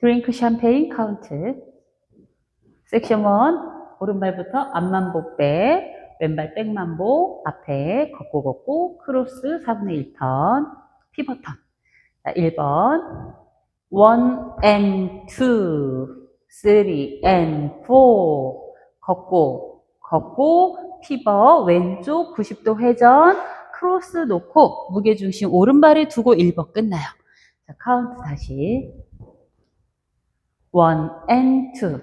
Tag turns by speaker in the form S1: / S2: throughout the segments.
S1: 드링크 샴페인 카운트. 섹션 1. 오른발부터 앞만 복배, 왼발 백만보, 앞에 걷고 걷고, 크로스 4분의 1턴, 피벗턴. 자, 1번. 1 and 2, 3 and 4. 걷고, 걷고, 피벗, 왼쪽 90도 회전, 크로스 놓고, 무게중심 오른발에 두고 1번 끝나요. 자, 카운트 다시. 1 and 2,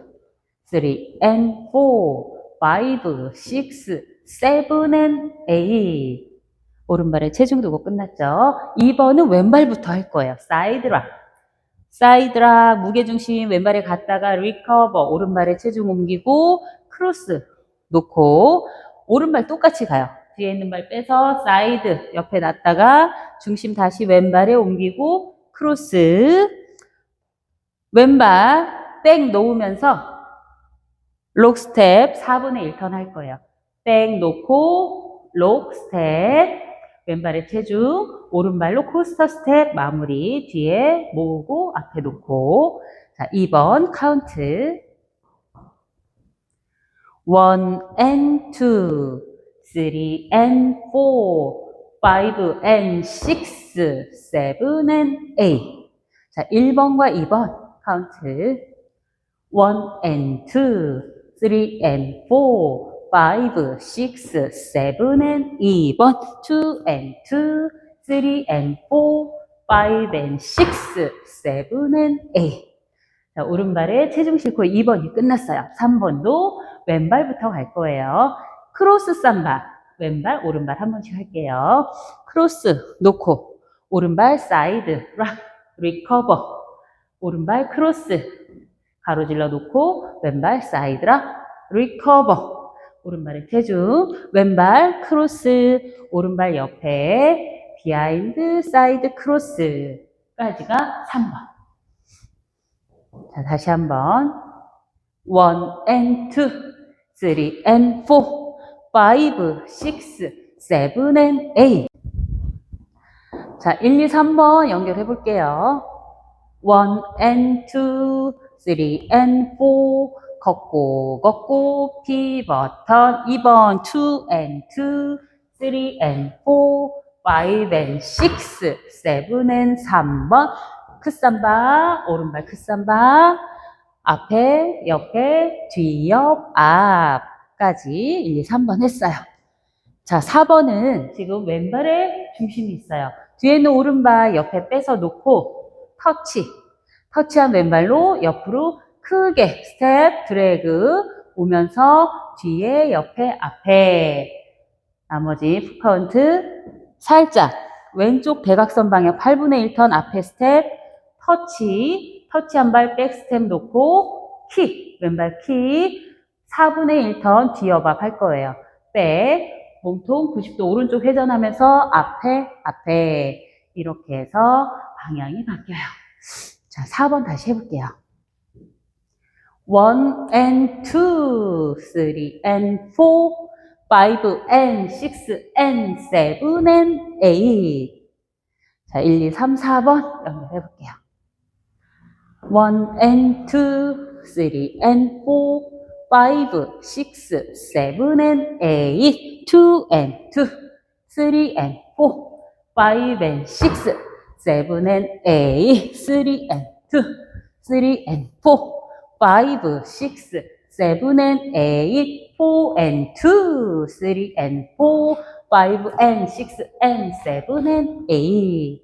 S1: 3 and 4, 5, 6, 7 and 8. 오른발에 체중 두고 끝났죠. 2번은 왼발부터 할 거예요. 사이드락. 사이드락, 무게중심 왼발에 갔다가 리커버, 오른발에 체중 옮기고, 크로스 놓고, 오른발 똑같이 가요. 뒤에 있는 발 빼서 사이드 옆에 놨다가 중심 다시 왼발에 옮기고, 크로스, 왼발 백 놓으면서 록 스텝 4분의 1턴 할 거예요. 백 놓고 록 스텝. 왼발에 체중 오른발로 코스터 스텝. 마무리. 뒤에 모으고 앞에 놓고. 자 2번 카운트. 1 and 2 3 and 4 5 and 6 7 and 8자 1번과 2번 카운트 1 and 2, 3 and 4, 5, 6, 7 and 2번 2 and 2, 3 and 4, 5 and 6, 7 and 8 자, 오른발에 체중 싣고 2번이 끝났어요. 3번도 왼발부터 갈 거예요. 크로스 삼바 왼발 오른발 한 번씩 할게요. 크로스 놓고 오른발 사이드 락 리커버 오른발 크로스. 가로질러 놓고 왼발 사이드라 리커버. 오른발에 체중 왼발 크로스. 오른발 옆에 비하인드 사이드 크로스까지가 3번. 자 다시 한번. 1 and 2 3 and 4 5 6 7 and 8 자, 1, 2, 3번 연결해 볼게요. 1 and 2, 3 and 4, 걷고, 걷고, 피벗턴. 2번, 2 and 2, 3 and 4, 5 and 6, 7 and 3번. 크삼바, 오른발 크삼바, 앞에, 옆에, 뒤, 옆, 앞까지 1, 2, 3번 했어요. 자, 4번은 지금 왼발에 중심이 있어요. 뒤에 있는 오른발 옆에 빼서 놓고 터치. 터치한 왼발로 옆으로 크게 스텝 드래그 오면서 뒤에 옆에 앞에 나머지 풋카운트 살짝 왼쪽 대각선 방향 8분의 1턴 앞에 스텝 터치 터치 한 발 백 스텝 놓고 킥 왼발 킥 4분의 1턴 뒤어밥 할 거예요. 백 몸통 90도 오른쪽 회전하면서 앞에, 앞에 이렇게 해서 방향이 바뀌어요. 자, 4번 다시 해볼게요. 1 and 2, 3 and 4, 5 and 6 and 7 and 8. 자, 1, 2, 3, 4번 연결해볼게요. 1 and 2, 3 and 4, 5, 6, 7 and 8, 2 and 2, 3 and 4, 5 and 6, 7 and 8, 3 and 2, 3 and 4, 5, 6, 7 and 8, 4 and 2, 3 and 4, 5 and 6 and 7 and 8.